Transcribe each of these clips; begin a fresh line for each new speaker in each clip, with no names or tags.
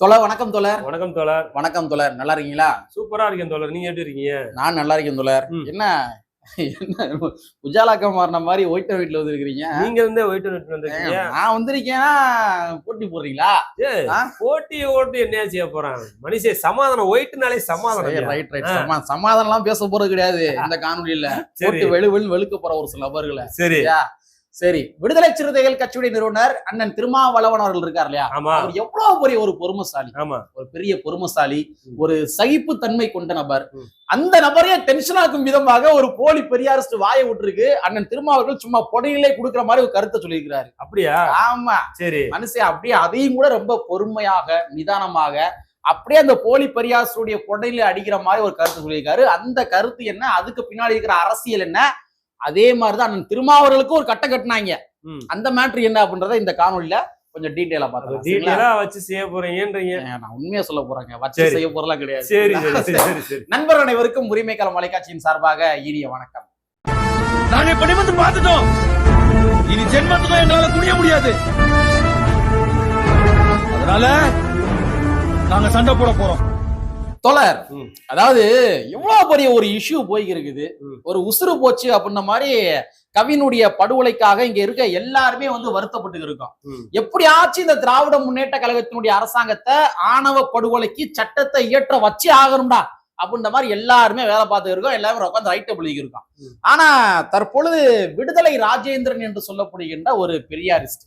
தோழர் வணக்கம் தோழர்.
வணக்கம் தோழர்.
வணக்கம் தோழர். நல்லா இருக்கீங்களா?
சூப்பரா இருக்கேன் தோழர். நீங்க எப்படி இருக்கீங்க?
நான் நல்லா இருக்கேன் தோழர். என்ன என்ன உஜாலாக்கா மாறின மாதிரி ஒயிட்ட வீட்டுல வந்துருக்கீங்க
நீங்க இருந்தே ஒயிட் நெட் வந்திருக்கீங்க?
நான் வந்திருக்கேன்னா போட்டி போடுறீங்களா?
போட்டி ஓட்டு என்ன செய்ய போறான் மனுஷன் சமாதானம் ஒயிட்னாலே சமாதானம்?
ரைட் ரைட் சமாதானம் எல்லாம் பேச போறது கிடையாது. இந்த காணொலியில. போட்டு வெளு வெளு வெளுக்க போற ஒரு சில நபர்களை.
சரி.
சரியா? சரி விடுதலை சிறுத்தைகள் கட்சியுடைய நிறுவனர் அண்ணன் திருமாவளவன் அவர்கள் இருக்கார் இல்லையா? அவர் எவ்வளவு பெரிய ஒரு பொறுமசாலி. ஒரு பெரிய பொறுமசாலி. ஒரு சகிப்பு தன்மை கொண்ட நபர். அந்த நபரையே டென்ஷன் ஆக்கும் விதமாக ஒரு போலி பெரியாரிஸ்ட் வாயை விட்டுருக்கு. அண்ணன் திருமாவர்கள் சும்மா புடையிலே கொடுக்குற மாதிரி ஒரு கருத்தை சொல்லியிருக்கிறாரு.
அப்படியா?
ஆமா.
சரி.
மனுஷன் அப்படியே அதையும் கூட ரொம்ப பொறுமையாக நிதானமாக அப்படியே அந்த போலி பெரியாசுடைய புடையில அடிக்கிற மாதிரி ஒரு கருத்து சொல்லியிருக்காரு. அந்த கருத்து என்ன? அதுக்கு பின்னாடி இருக்கிற அரசியல் என்ன? அதே மாதிரிதான் அண்ணன் திருமாவர்களுக்கும் ஒரு கட்ட கட்டினாங்க. அந்த மேட்ரு என்ன அப்படின்றத இந்த காணொலியில கொஞ்சம் டீட்டெயிலா பார்த்தோம்
டீட்டெயிலா வச்சு செய்ய போறீங்கன்றீங்க.
நான் உண்மையா சொல்ல போறேங்க. வச்சு. செய்ய போறலாம் கிடையாது.
சரி சரி சரி சரி
நண்பர் அனைவருக்கும் உரிமை களம் தொலைக்காட்சியின் சார்பாக இனிய வணக்கம்.
நாங்க இப்ப நிமிர்ந்து பார்த்துட்டோம். இனி ஜென்மத்துக்கும் எங்களால குனிய முடியாது. அதனால நாங்க சண்டை போட போறோம்.
தோழர்
ம்.
அதாவது எவ்வளவு பெரிய ஒரு இஷ்யூ போய்க்கு இருக்குது. ஒரு உசுறு போச்சு அப்படின்ன மாதிரி கவினுடைய படுகொலைக்காக இங்க இருக்க எல்லாருமே வந்து வருத்தப்பட்டு இருக்கோம். எப்படியாச்சும் இந்த திராவிட முன்னேற்ற கழகத்தினுடைய அரசாங்கத்தை ஆணவ படுகொலைக்கு சட்டத்தை இயற்ற வச்சு ஆகணும்டா அப்படின்ற மாதிரி எல்லாருமே வேலை பார்த்து இருக்கோம் எல்லாரும் உட்காந்து ரைட்ட பிள்ளைக்கு இருக்கோம். ஆனா தற்பொழுது விடுதலை ராஜேந்திரன் என்று சொல்லப்படுகின்ற ஒரு பெரியாரிஸ்ட்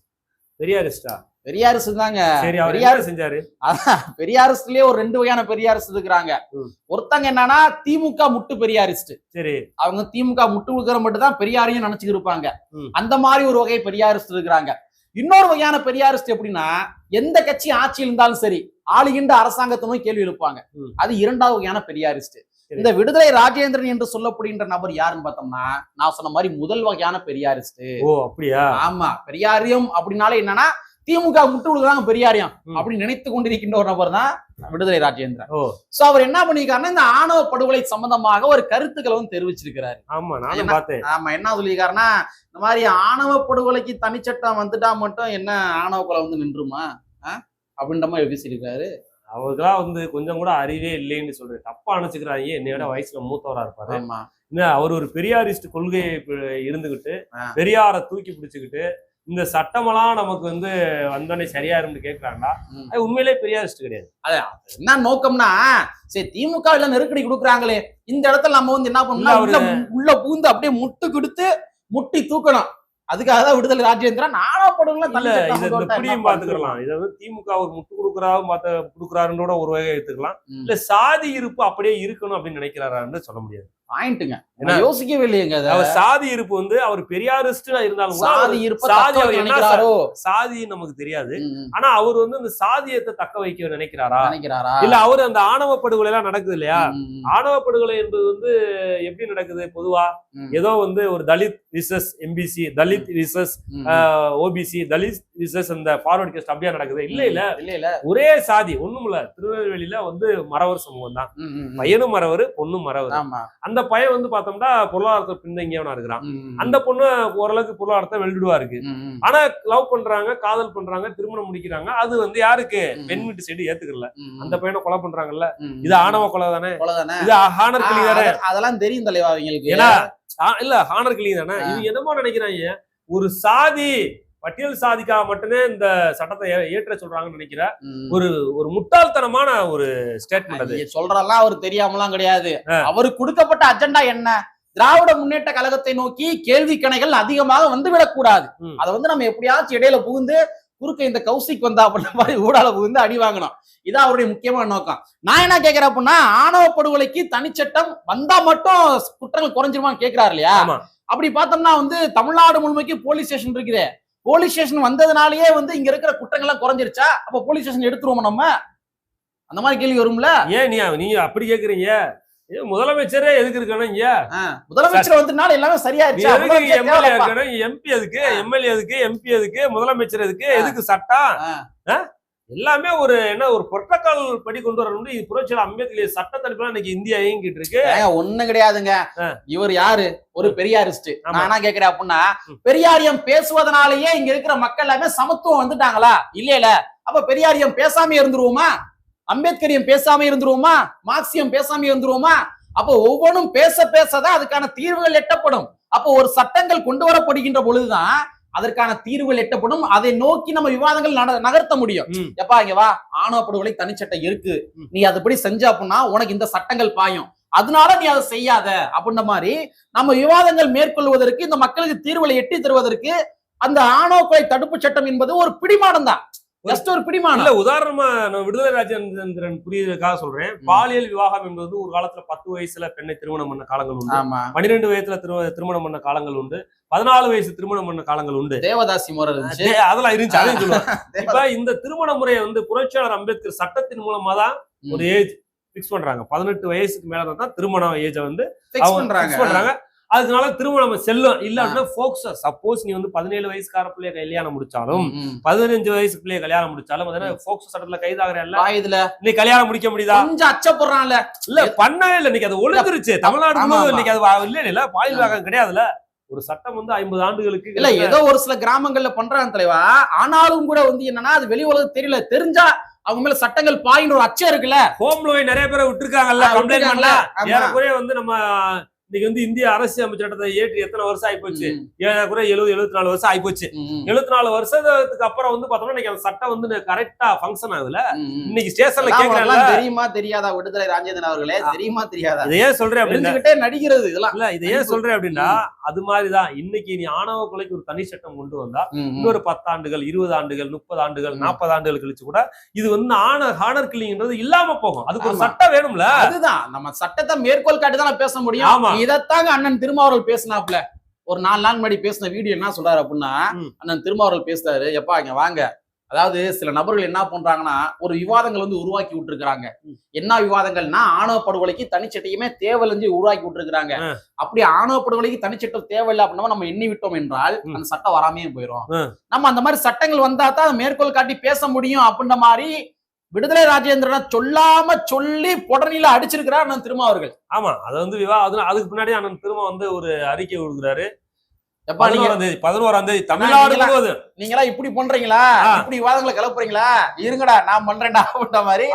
பெரியாரிஸ்டா
பெரியாரிஸ்ட் தாங்க. பெரியார்
செஞ்சாரு?
பெரியாரிஸ்ட்லயே ஒரு ரெண்டு வகையான பெரியாரிஸ்ட் இருக்கிறாங்க. ஒருத்தங்க என்னன்னா திமுக முட்டு பெரியாரிஸ்ட்.
சரி.
அவங்க திமுக முட்டு கொடுக்கற மட்டும் தான் பெரியாரையும் நினைச்சுக்கிட்டு இருப்பாங்க. அந்த மாதிரி ஒரு வகை பெரியாரிஸ்ட் இருக்கிறாங்க. இன்னொரு வகையான பெரியாரிஸ்ட் எப்படின்னா எந்த கட்சி ஆட்சியில் இருந்தாலும் சரி ஆளுகின்ற அரசாங்கத்தை நோக்கி கேள்வி எழுப்பாங்க. அது இரண்டாவது வகையான பெரியாரிஸ்ட். இந்த விடுதலை ராஜேந்திரன் என்று சொல்லப்படுகின்ற நபர் யாருன்னு பார்த்தோம்னா நான் சொன்ன மாதிரி முதல் வகையான பெரியாரிஸ்ட்
ஓ அப்படியா?
ஆமா பெரியாரியம் அப்படின்னாலே என்னன்னா திமுக முட்டு கொடுக்குறாங்க பெரியாரியம். அப்படின்னு நினைத்து கொண்டிருக்கின்ற ஒரு நபர் தான் விடுதலை ராஜேந்திரன். சோ அவர் என்ன பண்ணிருக்காருன்னா இந்த ஆணவ படுகொலை சம்பந்தமாக ஒரு கருத்துக்களை வந்து தெரிவிச்சிருக்கிறாரு.
ஆமா நானும்
என்ன?
பார்த்தேன்.
ஆமா என்ன சொல்லியிருக்காருன்னா இந்த மாதிரி ஆணவ படுகொலைக்கு தனிச்சட்டம் வந்துட்டா மட்டும் என்ன ஆணவ கொலை வந்து நின்றுமா? அப்படின்ற மாதிரி பேசியிருக்காரு.
அவருக்கெல்லாம் வந்து கொஞ்சம் கூட அறிவே இல்லைன்னு சொல்றேன். தப்பா நினைச்சுக்கிறாங்க. என்னையோட வயசுல மூத்தவரா இருப்பாரு. என்ன அவர் ஒரு பெரியாரிஸ்ட் கொள்கையை இருந்துகிட்டு. பெரியார தூக்கி பிடிச்சுக்கிட்டு இந்த சட்டமெல்லாம் நமக்கு வந்து வந்தோடனே சரியா இருந்து கேட்கறாங்களா. அது உண்மையிலே பெரியாரிஸ்ட் கிடையாது.
என்ன நோக்கம்னா சரி திமுக இல்ல நெருக்கடி கொடுக்குறாங்களே இந்த இடத்துல நம்ம வந்து என்ன பண்ணணும் உள்ள பூந்து அப்படியே முட்டு கொடுத்து முட்டி தூக்கணும். அதுக்காக தான் விடுதலை ராஜேந்திரன் ஆணவ படுகொலை
இல்ல இதை இந்த
கொண்டு வந்தா
புடியும்
என்ன
பாத்துக்கலாம். இதை வந்து திமுக ஒரு முட்டு கொடுக்குறாரு மத்த கொடுக்குறாருன்னு கூட ஒரு வகை எடுத்துக்கலாம். இல்ல சாதி இருப்பு அப்படியே இருக்கணும் அப்படின்னு நினைக்கிறாரான்னு சொல்ல முடியாது.
பாயிண்ட்டுங்க. யோசிக்கவே இல்லையங்க
அவர் சாதி இருப்பு வந்து அவர் பெரியாரிஸ்டா இருந்தாலும்
சாதி இருப்ப
சாதி அவர்
நினைக்கிறாரோ?
சாதி நமக்கு தெரியாது. ஆனா அவர் வந்து இந்த சாதியத்தை தக்க வைக்க நினைக்கிறாரா?
நினைக்கிறாரா?
இல்ல அவர் அந்த ஆணவ படுகொலை எல்லாம் நடக்குது இல்லையா? ஆணவ படுகொலை என்பது வந்து எப்படி நடக்குது பொதுவா. ஏதோ வந்து ஒரு Dalit versus MBC Dalit versus OBC Dalit versus அந்த ஃபார்வர்ட் கேஸ்ட் அப்படியே நடக்குது? இல்ல இல்ல.
இல்ல இல்ல.
ஒரே சாதி ஒண்ணும் இல்ல திருநெல்வேலியில வந்து மறவர் சமூகம் தான். பையனும் மறவர் பொண்ணும் மறவர்
ஆமா.
அந்த பையன் வந்து பார்த்தோம்னா பொருளாதாரத்தை பின்தங்கியவனா இருக்கிறான். அந்த பொண்ணு ஓரளவுக்கு பொருளாதாரத்தை வெல்டுவா இருக்கு. ஆனா லவ் பண்றாங்க காதல் பண்றாங்க திருமணம் முடிக்கிறாங்க. அது வந்து யாருக்கு. பெண் வீட்டு சைடு ஏத்துக்கல அந்த பையனை கொலை பண்றாங்கல்ல. இது ஆணவ கொலை தானே? இது ஹானர் கிளி தானே?
அத- அதெல்லாம் தெரியும் தலைவா அவங்களுக்கு
ஏன்னா இல்ல ஹானர் கிளி தானே. இது என்னமோ நினைக்கிறாங்க ஒரு சாதி பட்டியல் சாதிக்காக மட்டுமே இந்த சட்டத்தை ஏற்ற சொல்றாங்கன்னு நினைக்கிற
ம்.
ஒரு ஒரு முட்டாள்தனமான ஒரு ஸ்டேட்மெண்ட் அது.
சொல்றதெல்லாம் அவர் தெரியாமலாம் கிடையாது. அவருக்கு கொடுக்கப்பட்ட அஜெண்டா என்ன? திராவிட முன்னேற்ற கழகத்தை நோக்கி கேள்வி கணைகள் அதிகமாக வந்து விடக்கூடாது. அதை வந்து நம்ம எப்படியாச்சும் இடையில புகுந்து குறுக்க இந்த கௌசிக் வந்தா அப்படின்ற மாதிரி ஊடால புகுந்து அடி வாங்கணும். இதான் அவருடைய முக்கியமான நோக்கம். நான் என்ன கேட்கிறேன் அப்படின்னா ஆணவ படுகொலைக்கு தனிச்சட்டம் வந்தா மட்டும் குற்றங்கள் குறைஞ்சிருமான்னு கேட்கிறாரு இல்லையா? அப்படி பார்த்தோம்னா வந்து தமிழ்நாடு முழுமைக்கு போலீஸ் ஸ்டேஷன் இருக்குது. போலீஸ் ஸ்டேஷன் வந்ததுனாலயே வந்து இங்க இருக்கிற குற்றங்கள்லாம் குறைஞ்சிருச்சா? அப்ப போலீஸ் ஸ்டேஷன் எடுத்துருவோம் நம்ம? அந்த மாதிரி கேள்வி வரும்ல?
ஏன் நீ நீங்க அப்படி கேக்குறீங்க? முதலமைச்சரே எதுக்கு இருக்கணும் இங்க?
முதலமைச்சர் வந்ததுனால எல்லாமே முதலமைச்சர்
எம்எல்ஏ. இருக்கணும் எம்பி எதுக்கு. எம்எல்ஏ எதுக்கு? எம்பி எதுக்கு? முதலமைச்சர் எதுக்கு. எதுக்கு சட்டம். எல்லாமே ஒரு என்ன ஒரு புரோட்டோகால் படி கொண்டு வரணும் இது புரட்சியில் அம்பேத்கர் சட்ட தடுப்புலாம் இன்னைக்கு இந்தியா இயங்கிட்டு இருக்கு.
ஒண்ணும் கிடையாதுங்க. இவர் யாரு? ஒரு பெரியாரிஸ்ட். நான் என்ன கேக்குறேன் அப்படின்னா. பெரியாரியம் பேசுவதனாலேயே இங்க இருக்கிற மக்கள் எல்லாமே சமத்துவம் வந்துட்டாங்களா? இல்ல இல்ல. அப்ப பெரியாரியம் பேசாம இருந்துருவோமா? அம்பேத்கரியம் பேசாம இருந்துருவோமா? மார்க்சியம் பேசாம இருந்துருவோமா? அப்போ ஒவ்வொன்றும் பேச பேசதான் அதுக்கான தீர்வுகள் எட்டப்படும். அப்போ ஒரு சட்டங்கள் கொண்டு வரப்படுகின்ற பொழுதுதான் அதற்கான தீர்வுகள் எட்டப்படும். அதை நோக்கி நம்ம விவாதங்கள் நகர்த்த முடியும். எப்பா இங்க வா. ஆணவ படுகொலை தனிச்சட்டம் இருக்கு. நீ அதுபடி செஞ்ச அப்படின்னா உனக்கு இந்த சட்டங்கள் பாயும். அதனால நீ அதை செய்யாத அப்படின்ற மாதிரி நம்ம விவாதங்கள் மேற்கொள்வதற்கு இந்த மக்களுக்கு தீர்வுகளை எட்டி தருவதற்கு அந்த ஆணவ கொலை தடுப்பு சட்டம் என்பது ஒரு பிடிமானம் தான் ஜஸ்ட் ஒரு பிடிமானம்.
இல்ல உதாரணமா நான் விடுதலை ராஜேந்திரன் புரியுறதுக்காக சொல்றேன். பாலியல் விவாகம் என்பது ஒரு காலத்துல பத்து வயசுல பெண்ணை திருமணம் பண்ண காலங்கள் உண்டு. பன்னிரெண்டு வயசுல திரு- திருமணம் பண்ண காலங்கள் உண்டு. பதினாலு வயசு திருமணம் பண்ண காலங்கள் உண்டு.
தேவதாசி முறை இருந்துச்சு.
அதே- அதெல்லாம் இருந்துச்சு அதையும் சொல்லுவேன் இப்ப இந்த திருமண முறையை வந்து புரட்சியாளர் அம்பேத்கர் சட்டத்தின் மூலமா தான் ஒரு ஏஜ் பிக்ஸ் பண்றாங்க. பதினெட்டு வயசுக்கு மேல தான் திருமண ஏஜ வந்து
பண்றாங்க.
அதனால திருமணம் செல்லும். இல்ல அப்படின்னா சப்போஸ் நீ வந்து பதினேழு வயசுக்கார பிள்ளைய கல்யாணம் முடிச்சாலும். பதினஞ்சு வயசு பிள்ளைய கல்யாணம் முடிச்சாலும் ஃபோக்ஸ் சட்டத்துல கைதாகிறல்ல
இதுல
நீ கல்யாணம் முடிக்க முடியுதா?
கொஞ்சம் அச்சப்படுறான்ல
இல்ல பண்ணவே இல்ல. இன்னைக்கு அது ஒழுங்குருச்சு. தமிழ்நாடு. இன்னைக்கு அது இல்ல இல்ல பாலியல் விவாகம் கிடையாதுல்ல. ஒரு சட்டம் வந்து ஐம்பது ஆண்டுகளுக்கு
இல்ல ஏதோ ஒரு சில கிராமங்கள்ல பண்றாங்க தலைவா. ஆனாலும் கூட வந்து என்னன்னா அது வெளி உலகம் தெரியல. தெரிஞ்சா அவங்க மேல சட்டங்கள் பாயின்னு ஒரு அச்சம் இருக்குல்ல.
ஹோம் லோய் நிறைய பேரை விட்டுருக்காங்கல்ல கம்ப்ளைண்ட் பண்ணல. ஏறக்குறைய வந்து நம்ம இன்னைக்கு வந்து இந்திய அரசு அமைச்சர் சட்டத்தை ஏற்றி எத்தனை வருஷம் ஆயிப்போச்சு?
ம்,
ஏறக்குறைய எழுபது எழுபத்தி நாலு வருஷம் ஆயிப்போச்சு. எழுபத்தி நாலு வருஷத்துக்கு அப்புறம் வந்து பார்த்தோம்னா இன்னைக்கு அந்த சட்டம் வந்து கரெக்டா ஃபங்க்ஷன் ஆகுதுல. இன்னைக்கு ஸ்டேஷன்ல
உனக்கெல்லாம் தெரியுமா தெரியாதா? விடுதலை ராஜேந்திரன் அவர்களே தெரியுமா தெரியாதா?
இதை ஏன் சொல்றேன் அப்படின்னா
நடிக்கிறது இதெல்லாம்.
இல்ல இதை ஏன் சொல்றேன் அப்படின்னா அது மாதிரிதான். இன்னைக்கு நீ ஆணவ கொலைக்கு ஒரு தனி சட்டம் கொண்டு வந்தா. இன்னொரு பத்தாண்டுகள் இருபது ஆண்டுகள் முப்பது ஆண்டுகள். நாற்பது ஆண்டுகள் கழிச்சு கூட இது வந்து ஆன ஹானர் கில்லிங்ன்றது இல்லாம போகும். அதுக்கு ஒரு. சட்டம் வேணும்ல?
அதுதான். நம்ம சட்டத்தை மேற்கோள் காட்டி தான் பேச முடியும்.
ஆமா.
இதைத்தாங்க அண்ணன் திருமாவர்கள் பேசினாப்ல ஒரு நாலு நாள் முன்னாடி பேசின வீடியோ என்ன சொல்றாரு அப்படின்னா. அண்ணன் திருமாவர்கள் பேசுறாரு எப்பா இங்க வாங்க அதாவது சில நபர்கள் என்ன பண்றாங்கன்னா ஒரு விவாதங்கள் வந்து உருவாக்கி விட்டுருக்காங்க. என்ன விவாதங்கள்னா ஆணவ படுகொலைக்கு தனிச்சட்டையுமே தேவையில்லைஞ்சு உருவாக்கி விட்டுருக்காங்க. அப்படி ஆணவ படுகொலைக்கு தனிச்சட்டம் தேவையில்லை அப்படின்னா நம்ம எண்ணி விட்டோம் என்றால். அந்த சட்டம் வராமையே போயிடும். நம்ம அந்த மாதிரி சட்டங்கள் வந்தா தான் மேற்கோள் காட்டி பேச முடியும் அப்படின்ற மாதிரி விடுதலை ராஜேந்திரனை சொல்லாம சொல்லி புடனில அடிச்சிருக்கிறார் அண்ணன் திருமாவர்கள்.
ஆமா அது வந்து விவா அதுக்கு பின்னாடி அண்ணன் திரும்ப வந்து ஒரு அறிக்கை கொடுக்குறாரு. பதினோராம் தேதி பதினோராம் தேதி தமிழ்நாடு முழுவதும்.
நீங்களா இப்படி பண்றீங்களா. இப்படி விவாதங்களை கிளப்புறீங்களா இருங்கடா நான் பண்றேன்டா அப்படின்ற மாதிரி.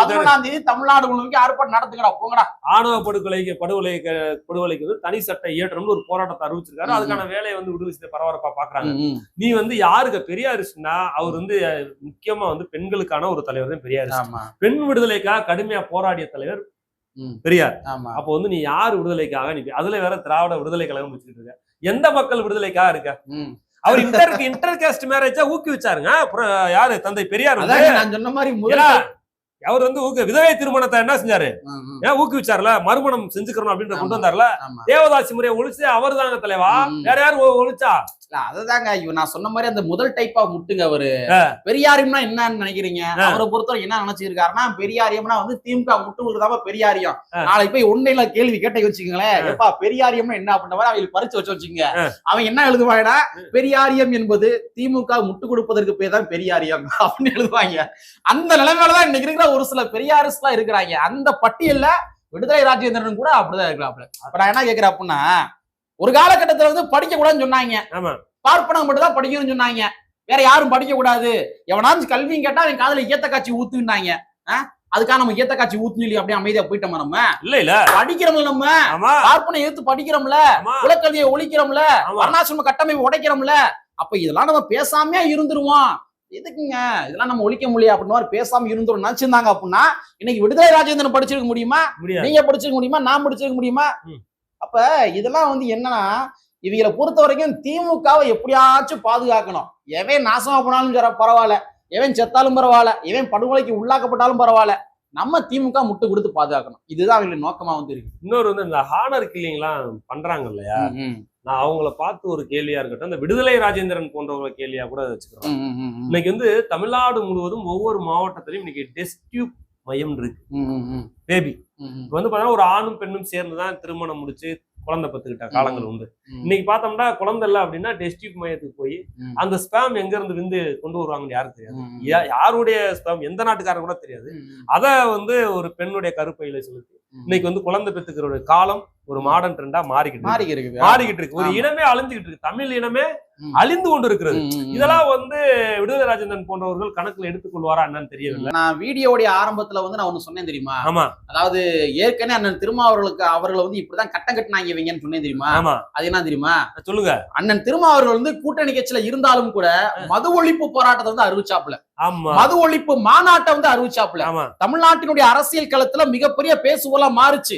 பதினொன்றாம் தேதி தமிழ்நாடு முழுவதும் ஆர்ப்பாட்டம் நடத்துங்கடா போங்கடா.
ஆணவ படுகொலைக்கு படுகொலை படுகொலைக்கு வந்து தனி சட்ட இயற்றம்னு ஒரு போராட்டத்தை அறிவிச்சிருக்காரு. அதுக்கான வேலையை வந்து விடுவிச்சு பரபரப்பா பாக்குறாங்க நீ வந்து யாருக்கு பெரியாரிஸ்ட்னா அவர் வந்து முக்கியமா வந்து பெண்களுக்கான ஒரு தலைவர் தான் பெரியார் பெண் விடுதலைக்காக கடுமையா போராடிய தலைவர். பெரியார். அப்போ வந்து நீ யார் விடுதலைக்காக நீ அதுல வேற திராவிட விடுதலை கழகம் வச்சுக்கிட்டு இருக்க. எந்த மக்கள் விடுதலைக்காக இருக்க. அவர் இன்டர் இன்டர் காஸ்ட் மேரேஜா ஊக்குவிச்சாருங்க. அப்புறம் யாரு? தந்தை பெரியார்
நான் சொன்ன மாதிரி முதல்
ஏன்னா, அவர் வந்து ஊக்கு விதவை திருமணத்தை என்ன செஞ்சாரு. ஏன் ஊக்குவிச்சார்ல மறுமணம் செஞ்சுக்கிறோம் அப்படின்ற கொண்டு. வந்தார்ல தேவதாசி முறையை ஒழிச்சு அவர் தாங்க தலைவா. வேற யார் ஒழிச்சா
அதுதாங்க இவ நான் சொன்ன மாதிரி அந்த முதல் டைப்பா முட்டுங்க அவரு. பெரியாரியம்னா என்னன்னு நினைக்கிறீங்க. அவரை பொறுத்தவரை என்ன நினைச்சிருக்காருன்னா பெரியாரியம்னா வந்து திமுக முட்டு கொடுக்குதாம பெரியாரியம். நாளைக்கு போய் ஒன்னையில கேள்வி கேட்ட வச்சுக்கோங்களேன். எப்பா பெரியாரியம்னா என்ன அப்படின்ற மாதிரி அவங்களுக்கு பறிச்சு வச்சு வச்சுங்க. அவன் என்ன எழுதுவாங்கன்னா பெரியாரியம் என்பது திமுக முட்டு கொடுப்பதற்கு பேர் தான் பெரியாரியம் அப்படின்னு எழுதுவாங்க அந்த நிலைமையிலதான் இன்னைக்கு இருக்கிற ஒரு சில பெரியாரிஸ்ட்லாம் இருக்கிறாங்க. அந்த பட்டியல்ல விடுதலை ராஜேந்திரன் கூட அப்படிதான் இருக்கிறாப்ல அப்ப நான் என்ன கேக்குறேன் அப்படின்னா ஒரு காலகட்டத்துல வந்து படிக்க கூடாதுன்னு சொன்னாங்க.
ஆமா.
பார்ப்பனம் மட்டும் தான் படிக்கணும்னு சொன்னாங்க. வேற யாரும் படிக்க கூடாது எவனாச்சும் கல்வியும் கேட்டா அவன் காதுல ஈத்த காட்சி ஊத்துனாங்க அதுக்காக நம்ம ஈத்த காட்சி ஊத்துனு இல்லையா அப்படியே அமைதியா போயிட்டோமா நம்ம?
இல்ல இல்ல.
படிக்கிறோம்ல நம்ம. பார்ப்பனை எடுத்து படிக்கிறோம்ல.
ஆமா.
குலக்கல்வியை ஒழிக்கிறோம்ல. வர்ணாசிரம கட்டமைப்பு உடைக்கிறோம்ல. அப்ப இதெல்லாம் நம்ம பேசாமையே இருந்துருவோம். எதுக்குங்க? இதெல்லாம் நம்ம ஒழிக்க முடியும் அப்படின்னு பேசாம இருந்துரும். நினைச்சிருந்தாங்க அப்படின்னா இன்னைக்கு விடுதலை ராஜேந்திரன் படிச்சிருக்க முடியுமா? நீங்க படிச்சிருக்க முடியுமா? நான் படிச்சிருக்க முடியுமா. அப்ப இதெல்லாம் வந்து என்னன்னா இவங்களை பொறுத்த வரைக்கும் திமுகவை எப்படியாச்சும் பாதுகாக்கணும். எவன் நாசமா போனாலும் பரவாயில்ல. எவன் செத்தாலும் பரவாயில்ல. எவன் படுகொலைக்கு உள்ளாக்கப்பட்டாலும் பரவாயில்ல. நம்ம திமுக முட்டு கொடுத்து பாதுகாக்கணும். இதுதான் அவங்களுக்கு நோக்கமா வந்து இருக்கு.
இன்னொரு வந்து இந்த ஹானர் கில்லிங்லாம் பண்றாங்க இல்லையா? நான் அவங்கள பார்த்து ஒரு கேள்வியா இருக்கட்டும் இந்த விடுதலை ராஜேந்திரன் போன்றவங்கள கேள்வியா கூட வச்சுக்கிறோம். இன்னைக்கு வந்து தமிழ்நாடு முழுவதும் ஒவ்வொரு மாவட்டத்திலையும் இன்னைக்கு டெஸ்ட் டியூப் மையம் இருக்கு. பேபி. இப்ப வந்து பாத்தீங்கன்னா ஒரு ஆணும் பெண்ணும் சேர்ந்து தான் திருமணம் முடிச்சு குழந்தை பத்துக்கிட்ட காலங்கள் உண்டு. இன்னைக்கு பார்த்தோம்னா குழந்தை இல்லை அப்படின்னா டெஸ்ட் டியூப் மையத்துக்கு போய் அந்த ஸ்பேம் எங்க இருந்து விந்து கொண்டு வருவாங்கன்னு யாருக்கு தெரியாது. யாருடைய ஸ்பேம்? எந்த நாட்டுக்காரன் கூட தெரியாது. அத வந்து ஒரு பெண்ணுடைய கருப்பையில செலுத்தி இன்னைக்கு வந்து குழந்தை பெத்துக்கிற காலம் ஒரு மாடர்ன் ட்ரெண்டா மாறிக்கிட்டு இருக்கு.
மாறி இருக்குது
மாறிக்கிட்டு இருக்கு. ஒரு. இனமே அழிஞ்சுகிட்டு இருக்கு. தமிழ் இனமே. அழிந்து கொண்டு இருக்கிறது. இதெல்லாம் வந்து விடுதலை ராஜேந்திரன் போன்றவர்கள் கணக்குல எடுத்துக்கொள்வாரா என்னன்னு தெரியவில்லை.
நான் வீடியோடைய ஆரம்பத்துல வந்து நான் ஒண்ணு சொன்னேன் தெரியுமா?
ஆமா.
அதாவது ஏற்கனவே அண்ணன் திருமாவர்களுக்கு அவர்களை வந்து இப்படிதான் கட்டம் கட்டினாங்க இவங்கன்னு சொன்னேன் தெரியுமா?
ஆமா.
அது என்ன தெரியுமா?
சொல்லுங்க.
அண்ணன் திருமாவர்கள் வந்து கூட்டணி கட்சியில இருந்தாலும் கூட மது ஒழிப்பு போராட்டத்தை வந்து அறிவிச்சாப்புல.
ஆமா
மது ஒழிப்பு மாநாட்டை வந்து அறிவிச்சாப்புல.
ஆமா.
தமிழ்நாட்டினுடைய அரசியல் களத்துல மிகப்பெரிய பேசுபொருளா மாறுச்சு.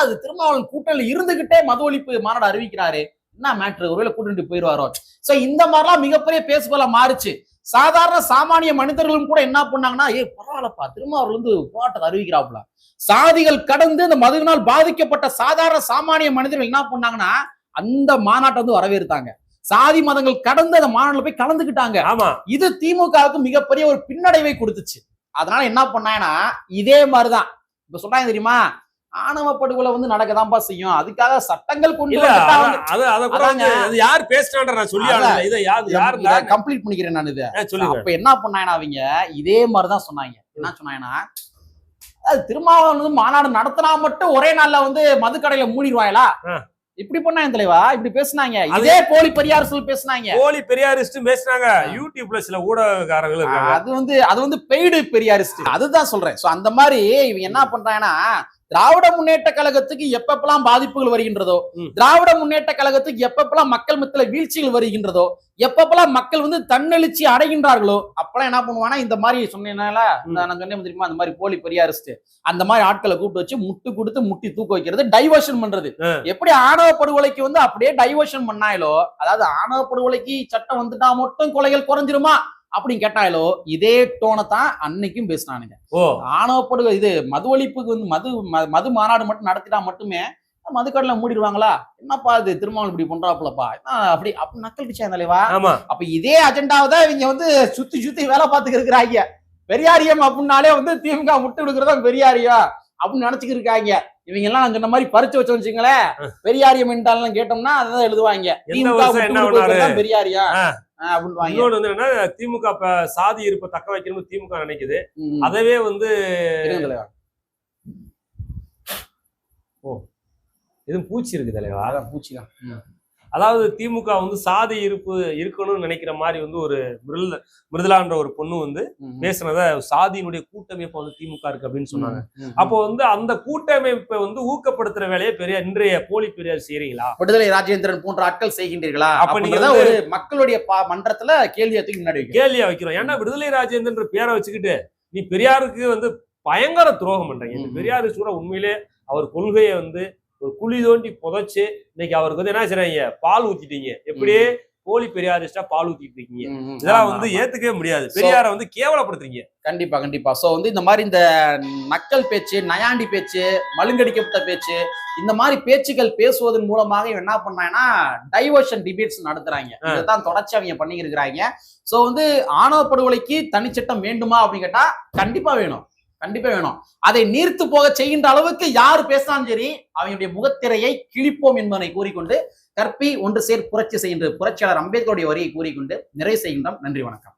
அது திருமாவளவன் கூட்டணியில் இருந்துகிட்டே மது ஒழிப்பு மாநாடு அறிவிக்கிறாரு. என்ன மேட்ரு ஒருவேளை கூட்டிட்டு போயிருவாரோ. சோ இந்த மாதிரிலாம் மிகப்பெரிய பேசுபொருளா மாறுச்சு. சாதாரண சாமானிய மனிதர்களும் கூட என்ன பண்ணாங்கன்னா ஏ பரவாயில்லப்பா திருமாவளவன் வந்து போராட்டத்தை அறிவிக்கிறாப்புல. சாதிகள் கடந்து இந்த மதுவினால் பாதிக்கப்பட்ட சாதாரண சாமானிய மனிதர்கள் என்ன பண்ணாங்கன்னா அந்த மாநாட்டை வந்து வரவேற்றாங்க. சாதி மதங்கள் கடந்து அந்த மாநாட்டில் போய் கலந்துக்கிட்டாங்க.
ஆமா.
இது திமுகவுக்கு மிகப்பெரிய ஒரு பின்னடைவை கொடுத்துச்சு. அதனால என்ன பண்ணாங்கன்னா இதே மாதிரிதான். இப்ப சொல்றாங்க தெரியுமா? ஆணவ படுகொலை வந்து நடக்கதான்பா செய்யும். அதுக்காக சட்டங்கள் கொண்டு
யார் பேசினான்ற நான் சொல்லி. இதை யார்
கம்ப்ளீட் பண்ணிக்கிறேன் நான் இதை. அப்ப என்ன பண்ணாங்கன்னா அவங்க இதே மாதிரிதான் சொன்னாங்க. என்ன சொன்னாங்கன்னா அது திருமாவளவன் மாநாடு நடத்தினா மட்டும் ஒரே நாள்ல வந்து மதுக்கடையில மூடிடுவாங்களா. இப்படி பண்ணாங்க தலைவா? இப்படி பேசுனாங்க. இதே போலி பெரியார் சொல்லி பேசுனாங்க.
போலி பெரியாரிஸ்ட் பேசினாங்க. யூடியூப்ல சில ஊடகக்காரர்கள் இருக்காங்க.
அது வந்து அது வந்து பெய்டு பெரியாரிஸ்ட் அதுதான் சொல்றேன். சோ அந்த மாதிரி இவங்க என்ன பண்றாங்கன்னா திராவிட முன்னேற்ற கழகத்துக்கு எப்பப்பெல்லாம் பாதிப்புகள் வருகின்றதோ. திராவிட முன்னேற்ற கழகத்துக்கு எப்பப்பெல்லாம் மக்கள் மத்தியில வீழ்ச்சிகள் வருகின்றதோ எப்பப்பெல்லாம் மக்கள் வந்து தன்னெழுச்சி அடைகின்றார்களோ அப்பெல்லாம் என்ன பண்ணுவானா இந்த மாதிரி சொன்னேனால நான் சொன்னேன் தெரியுமா அந்த மாதிரி போலி பெரியாரிஸ்ட் அந்த மாதிரி ஆட்களை கூப்பிட்டு வச்சு முட்டு கொடுத்து முட்டி தூக்க வைக்கிறது டைவர்ஷன் பண்றது. எப்படி ஆணவ படுகொலைக்கு வந்து அப்படியே டைவர்ஷன் பண்ணாயிலோ அதாவது ஆணவ படுகொலைக்கு சட்டம் வந்துட்டா மட்டும் கொலைகள் குறைஞ்சிருமா அப்படின்னு கேட்டாலோ இதே டோனை தான் அன்னைக்கும் பேசினானுங்க.
ஓ.
ஆணவ படுகொலை இது மது ஒழிப்புக்கு வந்து மது மது மாநாடு மட்டும் நடத்திட்டா மட்டுமே மதுக்கடல மூடிடுவாங்களா? என்னப்பா இது திருமாவளவன் இப்படி பண்றாப்புலப்பா? அப்படி அப்படி நக்கல் பிச்சா தலைவா அப்ப இதே அஜெண்டாவை தான் இவங்க வந்து சுத்தி சுத்தி வேலை பார்த்துக்க இருக்கிறாங்க. பெரியாரியம் அப்படின்னாலே வந்து திமுக முட்டு கொடுக்கறதா பெரியாரியா அப்படின்னு நினைச்சுக்கிட்டு இருக்காங்க. இவங்க எல்லாம் நான் சொன்ன மாதிரி பறிச்சு வச்சு வச்சுங்களேன் பெரியாரியம் என்றாலும் கேட்டோம்னா அதான் எழுதுவாங்க. திமுக பெரியாரியா
இன்னொன்னு வந்து என்னன்னா திமுக சாதி இருப்பை தக்க வைக்கணும்னு திமுக நினைக்குது. அதவே வந்து
தலைவா.
எதுவும் பூச்சி இருக்கு தலைவா
அதான் பூச்சிதான் ம்.
அதாவது திமுக வந்து சாதி இருப்பு இருக்கணும்னு நினைக்கிற மாதிரி வந்து ஒரு மிருதுல மிருதுலான்ற ஒரு பொண்ணு வந்து. பேசுனத சாதியினுடைய கூட்டமைப்பு வந்து திமுக இருக்கு அப்படின்னு சொன்னாங்க. அப்போ வந்து அந்த கூட்டமைப்பை வந்து ஊக்கப்படுத்துற வேலையை பெரிய இன்றைய போலி பெரியார் செய்றீங்களா
விடுதலை ராஜேந்திரன் போன்ற ஆட்கள் செய்கின்றீர்களா
அப்ப நீங்க
ஒரு மக்களுடைய பா- மன்றத்துல கேள்வியை தூக்கி முன்னாடி.
கேள்வியா வைக்கிறோம் ஏன்னா விடுதலை ராஜேந்திரன்ற பேரை வச்சுக்கிட்டு நீ பெரியாருக்கு வந்து பயங்கர துரோகம் பண்றீங்க இந்த
ம்.
பெரியார் சூட உண்மையிலே அவர் கொள்கையை வந்து ஒரு குழி தோண்டி புதைச்சு இன்னைக்கு அவருக்கு வந்து என்ன செய்றாங்க? பால் ஊத்திட்டீங்க. எப்படி போலி பெரியாரிஸ்டா பால் ஊத்திட்டு இருக்கீங்க. இதெல்லாம் வந்து. ஏத்துக்கவே முடியாது. பெரியாரை வந்து கேவலப்படுத்துறீங்க.
கண்டிப்பா கண்டிப்பா. சோ வந்து இந்த மாதிரி இந்த நக்கல் பேச்சு நயாண்டி பேச்சு மழுங்கடிக்கப்பட்ட பேச்சு இந்த மாதிரி பேச்சுகள் பேசுவதன் மூலமாக இவன் என்ன பண்ணாங்கன்னா டைவர்ஷன் டிபேட்ஸ் நடத்துறாங்க. இதுதான் தொடர்ச்சி அவங்க பண்ணிட்டு இருக்கிறாங்க. சோ வந்து ஆணவ படுகொலைக்கு தனிச்சட்டம் வேண்டுமா அப்படின்னு கேட்டா கண்டிப்பா வேணும். கண்டிப்பா வேணும். அதை நீர்த்து போக செய்கின்ற அளவுக்கு யார் பேசினாலும் சரி அவனுடைய முகத்திரையை கிழிப்போம் என்பதனை கூறிக்கொண்டு கற்பி ஒன்று சேர் புரட்சி செய்கின்ற புரட்சியாளர் அம்பேத்கருடைய வரியை கூறிக்கொண்டு நிறைவு செய்கின்றோம். நன்றி வணக்கம்.